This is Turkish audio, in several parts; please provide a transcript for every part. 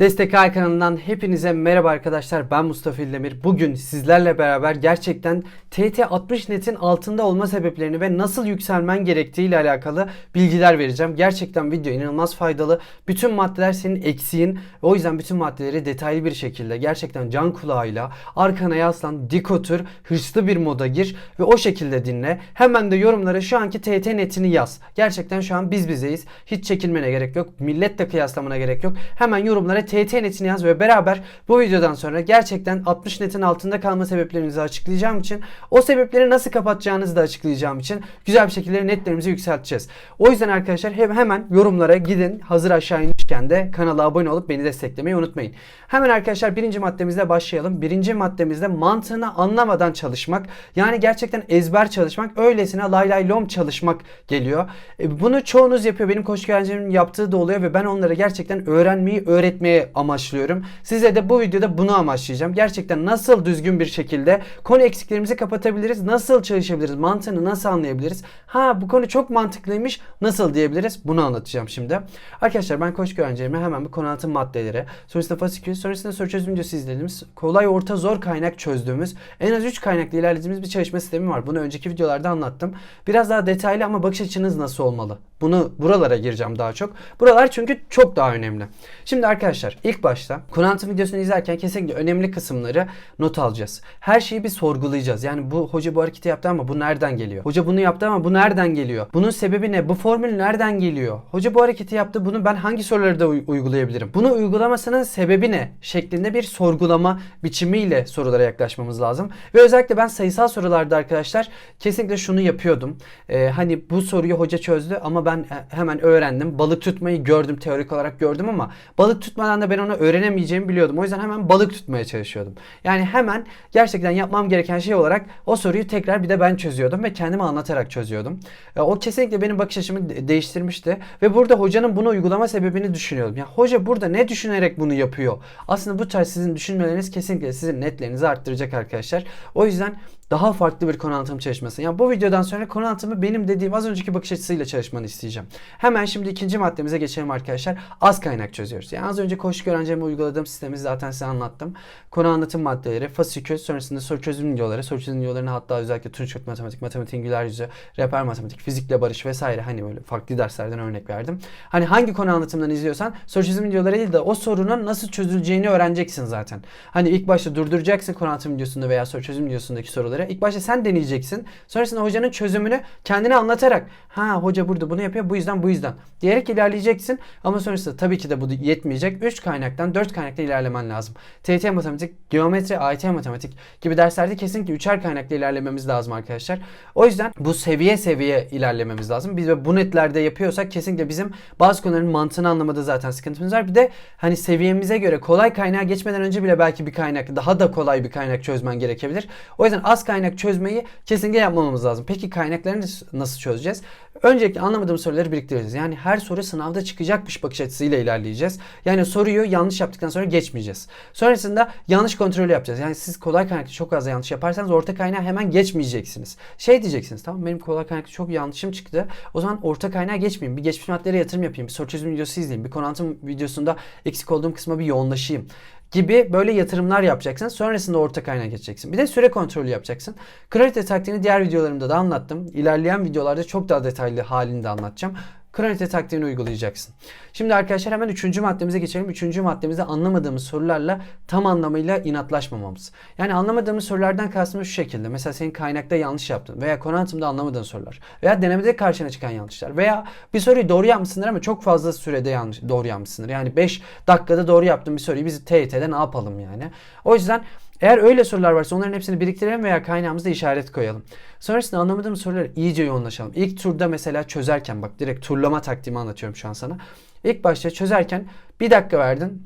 Destek Ay kanalından hepinize merhaba arkadaşlar. Ben Mustafa İldemir. Bugün sizlerle beraber gerçekten TT60 netin altında olma sebeplerini ve nasıl yükselmen gerektiği ile alakalı bilgiler vereceğim. Gerçekten video inanılmaz faydalı. Bütün maddeler senin eksiğin. O yüzden bütün maddeleri detaylı bir şekilde gerçekten can kulağıyla arkana yaslan, dik otur, hırslı bir moda gir ve o şekilde dinle. Hemen de yorumlara şu anki TT netini yaz. Gerçekten şu an biz bizeyiz. Hiç çekinmene gerek yok. Milletle kıyaslamana gerek yok. Hemen yorumlara TT netini yaz ve beraber bu videodan sonra gerçekten 60 netin altında kalma sebeplerinizi açıklayacağım için o sebepleri nasıl kapatacağınızı da açıklayacağım için güzel bir şekilde netlerimizi yükselteceğiz. O yüzden arkadaşlar he- hemen yorumlara gidin. Hazır aşağı inmişken de kanala abone olup beni desteklemeyi unutmayın. Hemen arkadaşlar birinci maddemizle başlayalım. Birinci maddemizde mantığını anlamadan çalışmak. Yani gerçekten ezber çalışmak. Öylesine lay lay lom çalışmak geliyor. E, Bunu çoğunuz yapıyor. Benim koşu öğrencilerimin yaptığı da oluyor ve ben onlara gerçekten öğrenmeyi, öğretmeye amaçlıyorum. Size de bu videoda bunu amaçlayacağım. Gerçekten nasıl düzgün bir şekilde konu eksiklerimizi kapatabiliriz? Nasıl çalışabiliriz? Mantığını nasıl anlayabiliriz? Ha bu konu çok mantıklıymış. Nasıl diyebiliriz? Bunu anlatacağım şimdi. Arkadaşlar ben koşu öğrencilerime hemen bir konu anlatım maddeleri, sonrasında fasikül, sonrasında soru çözüm izlediğimiz, kolay orta zor kaynak çözdüğümüz, en az 3 kaynakla ilerlediğimiz bir çalışma sistemi var. Bunu önceki videolarda anlattım. Biraz daha detaylı ama bakış açınız nasıl olmalı? Bunu buralara gireceğim daha çok. Buralar çünkü çok daha önemli. Şimdi arkadaşlar ilk başta konu anlatım videosunu izlerken kesinlikle önemli kısımları not alacağız. Her şeyi bir sorgulayacağız. Yani bu hoca bu hareketi yaptı ama bu nereden geliyor? Hoca bunu yaptı ama bu nereden geliyor? Bunun sebebi ne? Bu formül nereden geliyor? Hoca bu hareketi yaptı. Bunu ben hangi sorularda uy- uygulayabilirim? Bunu uygulamasının sebebi ne? Şeklinde bir sorgulama biçimiyle sorulara yaklaşmamız lazım. Ve özellikle ben sayısal sorularda arkadaşlar kesinlikle şunu yapıyordum. Ee, hani bu soruyu hoca çözdü ama ben he- hemen öğrendim. Balık tutmayı gördüm teorik olarak gördüm ama balık tutmadan da ben onu öğrenemeyeceğimi biliyordum. O yüzden hemen balık tutmaya çalışıyordum. Yani hemen gerçekten yapmam gereken şey olarak o soruyu tekrar bir de ben çözüyordum ve kendime anlatarak çözüyordum. E, O kesinlikle benim bakış açımı de- değiştirmişti ve burada hocanın bunu uygulama sebebini düşünüyordum. Ya hoca burada ne düşünerek bunu yapıyor? Aslında bu tarz sizin düşünmeleriniz kesinlikle sizin netlerinizi arttıracak arkadaşlar. O yüzden daha farklı bir konu anlatım çalışması. Yani bu videodan sonra konu anlatımı benim dediğim az önceki bakış açısıyla çalışmanı isteyeceğim. Hemen şimdi ikinci maddemize geçelim arkadaşlar. Az kaynak çözüyoruz. Yani az önce koşu öğrencime uyguladığım sistemi zaten size anlattım. Konu anlatım maddeleri, fasikül, sonrasında soru çözüm videoları. Soru çözüm videolarını hatta özellikle Tunç Kök Matematik, Matematiğin Güler Yüzü, Rehber Matematik, Fizikle Barış vesaire hani böyle farklı derslerden örnek verdim. Hani hangi konu anlatımından izliyorsan soru çözüm videoları değil de o sorunun nasıl çözüleceğini öğreneceksin zaten. Hani ilk başta durduracaksın konu anlatım videosunda veya soru çözüm videosundaki soruları. İlk başta sen deneyeceksin. Sonrasında hocanın çözümünü kendine anlatarak ha hoca burada bunu yapıyor bu yüzden bu yüzden diyerek ilerleyeceksin. Ama sonrasında tabii ki de bu yetmeyecek. 3 kaynaktan 4 kaynakla ilerlemen lazım. TYT matematik, geometri, AYT matematik gibi derslerde kesinlikle 3'er kaynakla ilerlememiz lazım arkadaşlar. O yüzden bu seviye seviye ilerlememiz lazım. Biz bu netlerde yapıyorsak kesinlikle bizim bazı konuların mantığını anlamada zaten sıkıntımız var. Bir de hani seviyemize göre kolay kaynağa geçmeden önce bile belki bir kaynak daha da kolay bir kaynak çözmen gerekebilir. O yüzden az kaynak çözmeyi kesinlikle yapmamamız lazım. Peki kaynaklarını nasıl çözeceğiz? Öncelikle anlamadığımız soruları biriktireceğiz. Yani her soru sınavda çıkacakmış bakış açısıyla ilerleyeceğiz. Yani soruyu yanlış yaptıktan sonra geçmeyeceğiz. Sonrasında yanlış kontrolü yapacağız. Yani siz kolay kaynakta çok az yanlış yaparsanız orta kaynağa hemen geçmeyeceksiniz. Şey diyeceksiniz tamam benim kolay kaynakta çok yanlışım çıktı. O zaman orta kaynağa geçmeyeyim. Bir geçmiş maddelere yatırım yapayım. Bir soru çözüm videosu izleyeyim. Bir konu anlatım videosunda eksik olduğum kısma bir yoğunlaşayım gibi böyle yatırımlar yapacaksın. Sonrasında orta kaynağa geçeceksin. Bir de süre kontrolü yapacaksın. Kronite taktiğini diğer videolarımda da anlattım. İlerleyen videolarda çok daha detaylı halini de anlatacağım. Kronite taktiğini uygulayacaksın. Şimdi arkadaşlar hemen üçüncü maddemize geçelim. Üçüncü maddemizde anlamadığımız sorularla tam anlamıyla inatlaşmamamız. Yani anlamadığımız sorulardan kastımız şu şekilde. Mesela senin kaynakta yanlış yaptın veya konu anlatımda anlamadığın sorular veya denemede karşına çıkan yanlışlar veya bir soruyu doğru yapmışsındır ama çok fazla sürede yanlış doğru yapmışsındır. Yani 5 dakikada doğru yaptığın bir soruyu biz TYT'de ne yapalım yani. O yüzden eğer öyle sorular varsa onların hepsini biriktirelim veya kaynağımızda işaret koyalım. Sonrasında anlamadığımız soruları iyice yoğunlaşalım. İlk turda mesela çözerken bak direkt turlama taktiğimi anlatıyorum şu an sana. İlk başta çözerken bir dakika verdin.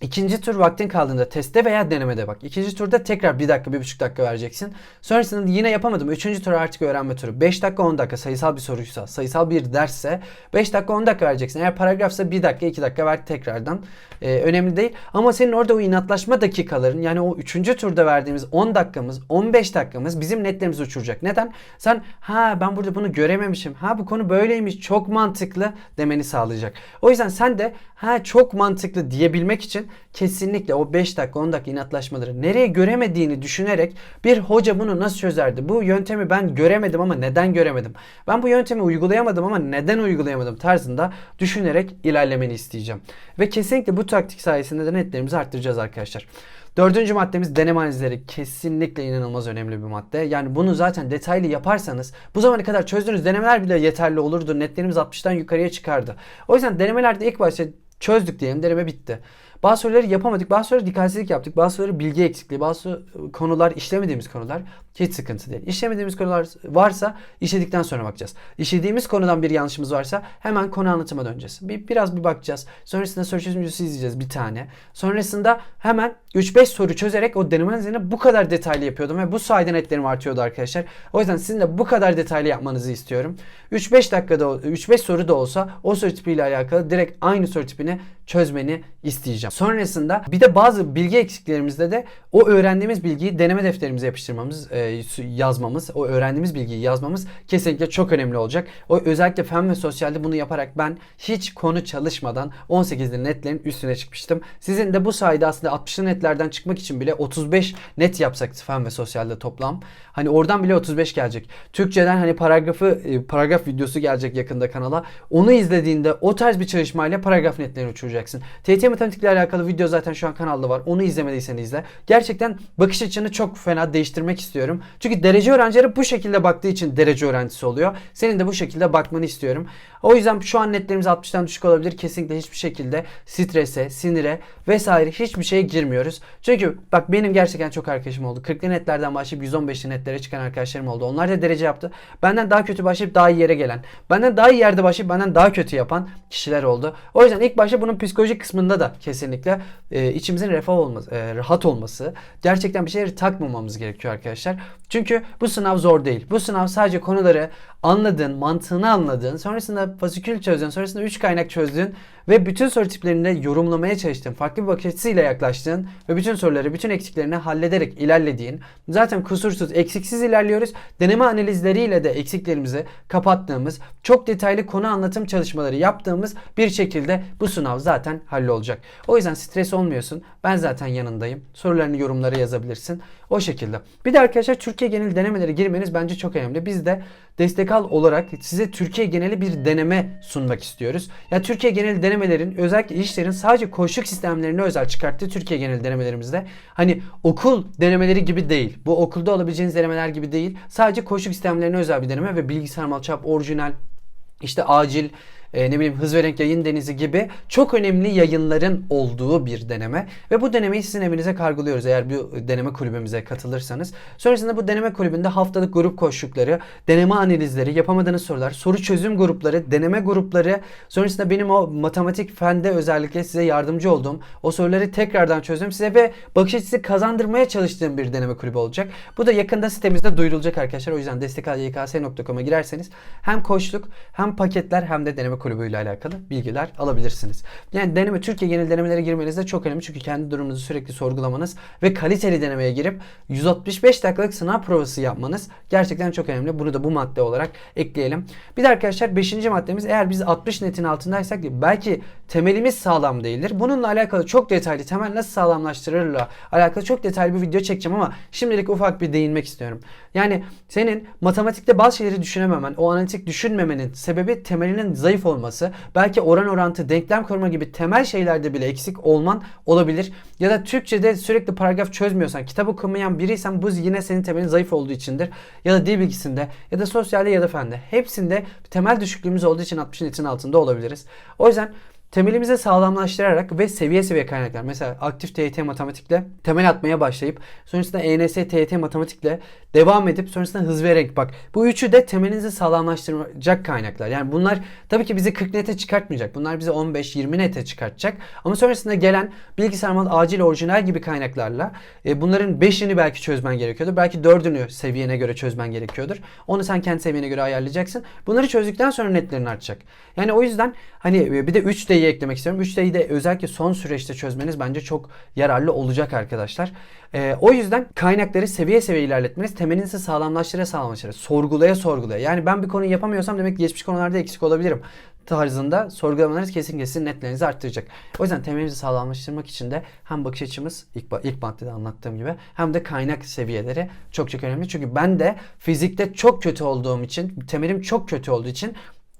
İkinci tur vaktin kaldığında testte veya denemede bak. İkinci turda tekrar bir dakika, bir buçuk dakika vereceksin. Sonrasında yine yapamadım. Üçüncü tur artık öğrenme turu. 5 dakika 10 dakika sayısal bir soruysa, sayısal bir dersse 5 dakika 10 dakika vereceksin. Eğer paragrafsa 1 dakika 2 dakika ver tekrardan. Ee, önemli değil. Ama senin orada o inatlaşma dakikaların yani o üçüncü turda verdiğimiz 10 dakikamız, 15 dakikamız bizim netlerimizi uçuracak. Neden? Sen ha ben burada bunu görememişim. Ha bu konu böyleymiş. Çok mantıklı demeni sağlayacak. O yüzden sen de ha çok mantıklı diyebilmek için kesinlikle o 5 dakika 10 dakika inatlaşmaları nereye göremediğini düşünerek bir hoca bunu nasıl çözerdi? Bu yöntemi ben göremedim ama neden göremedim? Ben bu yöntemi uygulayamadım ama neden uygulayamadım tarzında düşünerek ilerlemeni isteyeceğim. Ve kesinlikle bu taktik sayesinde de netlerimizi arttıracağız arkadaşlar. Dördüncü maddemiz deneme analizleri. Kesinlikle inanılmaz önemli bir madde. Yani bunu zaten detaylı yaparsanız bu zamana kadar çözdüğünüz denemeler bile yeterli olurdu. Netlerimiz 60'tan yukarıya çıkardı. O yüzden denemelerde ilk başta çözdük diyelim deneme bitti. Bazı soruları yapamadık, bazı soruları dikkatsizlik yaptık, bazı soruları bilgi eksikliği, bazı konular işlemediğimiz konular hiç sıkıntı değil. İşlemediğimiz konular varsa işledikten sonra bakacağız. İşlediğimiz konudan bir yanlışımız varsa hemen konu anlatıma döneceğiz. Bir, biraz bir bakacağız. Sonrasında soru çözümcüsü izleyeceğiz bir tane. Sonrasında hemen 3-5 soru çözerek o deneme analizini bu kadar detaylı yapıyordum ve bu sayede netlerim artıyordu arkadaşlar. O yüzden sizin de bu kadar detaylı yapmanızı istiyorum. 3-5 dakikada 3-5 soru da olsa o soru tipiyle alakalı direkt aynı soru tipini çözmeni isteyeceğim. Sonrasında bir de bazı bilgi eksiklerimizde de o öğrendiğimiz bilgiyi deneme defterimize yapıştırmamız, e, yazmamız, o öğrendiğimiz bilgiyi yazmamız kesinlikle çok önemli olacak. O özellikle fen ve sosyalde bunu yaparak ben hiç konu çalışmadan 18'li netlerin üstüne çıkmıştım. Sizin de bu sayede aslında 60'lı netlerden çıkmak için bile 35 net yapsak fen ve sosyalde toplam. Hani oradan bile 35 gelecek. Türkçeden hani paragrafı e, paragraf videosu gelecek yakında kanala. Onu izlediğinde o tarz bir çalışmayla paragraf netlerini uçuracaksın. TYT matematikle alakalı video zaten şu an kanalda var. Onu izlemediysen izle. Gerçekten bakış açını çok fena değiştirmek istiyorum. Çünkü derece öğrencileri bu şekilde baktığı için derece öğrencisi oluyor. Senin de bu şekilde bakmanı istiyorum. O yüzden şu an netlerimiz 60'tan düşük olabilir. Kesinlikle hiçbir şekilde strese, sinire vesaire hiçbir şeye girmiyoruz. Çünkü bak benim gerçekten çok arkadaşım oldu. 40'lı netlerden başlayıp 115'li netlere çıkan arkadaşlarım oldu. Onlar da derece yaptı. Benden daha kötü başlayıp daha iyi yere gelen. Benden daha iyi yerde başlayıp benden daha kötü yapan kişiler oldu. O yüzden ilk başta bunun psikolojik kısmında da kesinlikle e, içimizin refah olması, e, rahat olması, gerçekten bir şeyleri takmamamız gerekiyor arkadaşlar. Çünkü bu sınav zor değil. Bu sınav sadece konuları anladığın, mantığını anladığın, sonrasında fasikül çözdüğün, sonrasında 3 kaynak çözdüğün ve bütün soru tiplerinde yorumlamaya çalıştığın, farklı bir bakış açısıyla yaklaştığın ve bütün soruları, bütün eksiklerini hallederek ilerlediğin, zaten kusursuz, eksiksiz ilerliyoruz. Deneme analizleriyle de eksiklerimizi kapattığımız, çok detaylı konu anlatım çalışmaları yaptığımız bir şekilde bu sınav zaten hallolacak. O yüzden stres olmuyorsun. Ben zaten yanındayım. Sorularını yorumlara yazabilirsin. O şekilde. Bir de arkadaşlar Türkiye genel denemeleri girmeniz bence çok önemli. Biz de destek al olarak size Türkiye geneli bir deneme sunmak istiyoruz. Ya Türkiye genel denemelerin özellikle işlerin sadece koşuk sistemlerine özel çıkarttığı Türkiye genel denemelerimizde hani okul denemeleri gibi değil. Bu okulda olabileceğiniz denemeler gibi değil. Sadece koşuk sistemlerine özel bir deneme ve bilgisayar malçap orijinal işte acil e, ne bileyim hız ve renk yayın denizi gibi çok önemli yayınların olduğu bir deneme ve bu denemeyi sizin evinize kargoluyoruz eğer bu deneme kulübümüze katılırsanız. Sonrasında bu deneme kulübünde haftalık grup koşulları, deneme analizleri, yapamadığınız sorular, soru çözüm grupları, deneme grupları, sonrasında benim o matematik fende özellikle size yardımcı olduğum o soruları tekrardan çözdüm size ve bakış açısı kazandırmaya çalıştığım bir deneme kulübü olacak. Bu da yakında sitemizde duyurulacak arkadaşlar. O yüzden destekal.yks.com'a girerseniz hem koçluk hem paketler hem de deneme kulübüyle alakalı bilgiler alabilirsiniz. Yani deneme Türkiye genel denemelere girmeniz de çok önemli çünkü kendi durumunuzu sürekli sorgulamanız ve kaliteli denemeye girip 165 dakikalık sınav provası yapmanız gerçekten çok önemli. Bunu da bu madde olarak ekleyelim. Bir de arkadaşlar 5. maddemiz eğer biz 60 netin altındaysak belki temelimiz sağlam değildir. Bununla alakalı çok detaylı temel nasıl sağlamlaştırırla alakalı çok detaylı bir video çekeceğim ama şimdilik ufak bir değinmek istiyorum. Yani senin matematikte bazı şeyleri düşünememen, o analitik düşünmemenin sebebi temelinin zayıf olması, belki oran orantı, denklem kurma gibi temel şeylerde bile eksik olman olabilir. Ya da Türkçe'de sürekli paragraf çözmüyorsan, kitap okumayan biriysen bu yine senin temelin zayıf olduğu içindir. Ya da dil bilgisinde ya da sosyalde ya da fende. Hepsinde temel düşüklüğümüz olduğu için 60'ın etin altında olabiliriz. O yüzden temelimizi sağlamlaştırarak ve seviye seviye kaynaklar. Mesela aktif TYT matematikle temel atmaya başlayıp sonrasında ENS TYT matematikle devam edip sonrasında hız ve renk. Bak bu üçü de temelinizi sağlamlaştıracak kaynaklar. Yani bunlar tabii ki bizi 40 nete çıkartmayacak. Bunlar bizi 15-20 nete çıkartacak. Ama sonrasında gelen bilgisayar mal acil orijinal gibi kaynaklarla e, bunların 5'ini belki çözmen gerekiyordur. Belki 4'ünü seviyene göre çözmen gerekiyordur. Onu sen kendi seviyene göre ayarlayacaksın. Bunları çözdükten sonra netlerin artacak. Yani o yüzden hani e, bir de 3D'yi eklemek istiyorum. 3D'yi de özellikle son süreçte çözmeniz bence çok yararlı olacak arkadaşlar. E, o yüzden kaynakları seviye seviye ilerletmeniz temelinizi sağlamlaştıra sağlamlaştıra sorgulaya sorgulaya. Yani ben bir konuyu yapamıyorsam demek ki geçmiş konularda eksik olabilirim. tarzında sorgulamalarınız kesinlikle sizin netlerinizi arttıracak. O yüzden temelimizi sağlamlaştırmak için de hem bakış açımız ilk, ilk maddede anlattığım gibi hem de kaynak seviyeleri çok çok önemli. Çünkü ben de fizikte çok kötü olduğum için, temelim çok kötü olduğu için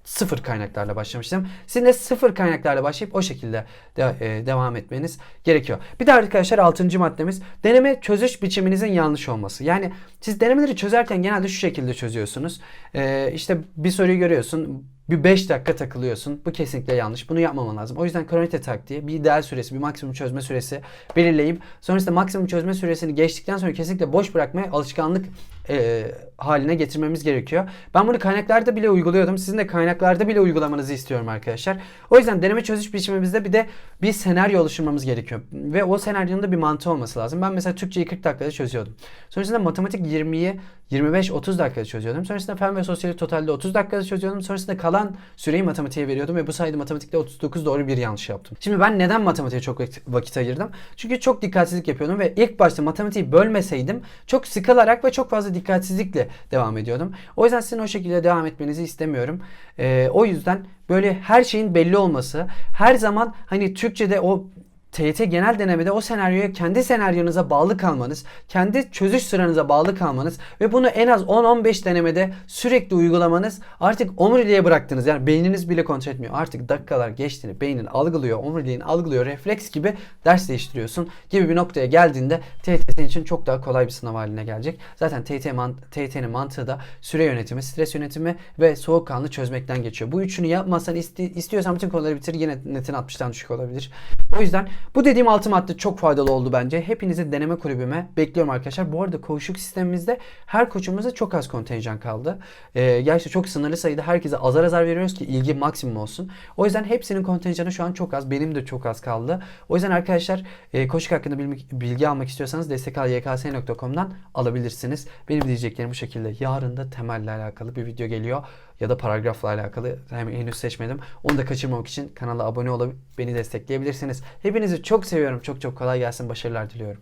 sıfır kaynaklarla başlamıştım. Sizin de sıfır kaynaklarla başlayıp o şekilde de- e, devam etmeniz gerekiyor. Bir de arkadaşlar 6. maddemiz deneme çözüş biçiminizin yanlış olması. Yani siz denemeleri çözerken genelde şu şekilde çözüyorsunuz. E, işte bir soruyu görüyorsun. Bir 5 dakika takılıyorsun. Bu kesinlikle yanlış. Bunu yapmaman lazım. O yüzden kronometre taktiği bir ideal süresi, bir maksimum çözme süresi belirleyip sonrasında maksimum çözme süresini geçtikten sonra kesinlikle boş bırakmaya alışkanlık e, haline getirmemiz gerekiyor. Ben bunu kaynaklarda bile uyguluyordum. Sizin de kaynaklarda bile uygulamanızı istiyorum arkadaşlar. O yüzden deneme çözüş biçimimizde bir de bir senaryo oluşturmamız gerekiyor. Ve o senaryonun da bir mantığı olması lazım. Ben mesela Türkçeyi 40 dakikada çözüyordum. Sonrasında matematik 20'yi 25-30 dakikada çözüyordum. Sonrasında fen ve sosyali totalde 30 dakikada çözüyordum. Sonrasında kalan süreyi matematiğe veriyordum ve bu sayede matematikte 39 doğru bir yanlış yaptım. Şimdi ben neden matematiğe çok vakit- ayırdım? Çünkü çok dikkatsizlik yapıyordum ve ilk başta matematiği bölmeseydim çok sıkılarak ve çok fazla dikkatsizlikle devam ediyordum. O yüzden sizin o şekilde devam etmenizi istemiyorum. Ee, o yüzden böyle her şeyin belli olması, her zaman hani Türkçe'de o TYT genel denemede o senaryoya kendi senaryonuza bağlı kalmanız, kendi çözüş sıranıza bağlı kalmanız ve bunu en az 10-15 denemede sürekli uygulamanız artık omuriliğe bıraktınız. Yani beyniniz bile kontrol etmiyor. Artık dakikalar geçtiğini beynin algılıyor, omuriliğin algılıyor, refleks gibi ders değiştiriyorsun gibi bir noktaya geldiğinde TYT senin için çok daha kolay bir sınav haline gelecek. Zaten TYT man- TYT'nin mantığı da süre yönetimi, stres yönetimi ve soğukkanlı çözmekten geçiyor. Bu üçünü yapmazsan isti- istiyorsan bütün konuları bitir yine netin 60'tan düşük olabilir. O yüzden bu dediğim altı madde çok faydalı oldu bence. Hepinizi deneme kulübüme bekliyorum arkadaşlar. Bu arada koşuk sistemimizde her koçumuzda çok az kontenjan kaldı. Ee, gerçi çok sınırlı sayıda herkese azar azar veriyoruz ki ilgi maksimum olsun. O yüzden hepsinin kontenjanı şu an çok az. Benim de çok az kaldı. O yüzden arkadaşlar e, koşuk hakkında bilgi, bilgi almak istiyorsanız destekalYKS.com'dan alabilirsiniz. Benim diyeceklerim bu şekilde. Yarın da temelle alakalı bir video geliyor ya da paragrafla alakalı hem henüz seçmedim. Onu da kaçırmamak için kanala abone olup beni destekleyebilirsiniz. Hepinizi çok seviyorum. Çok çok kolay gelsin. Başarılar diliyorum.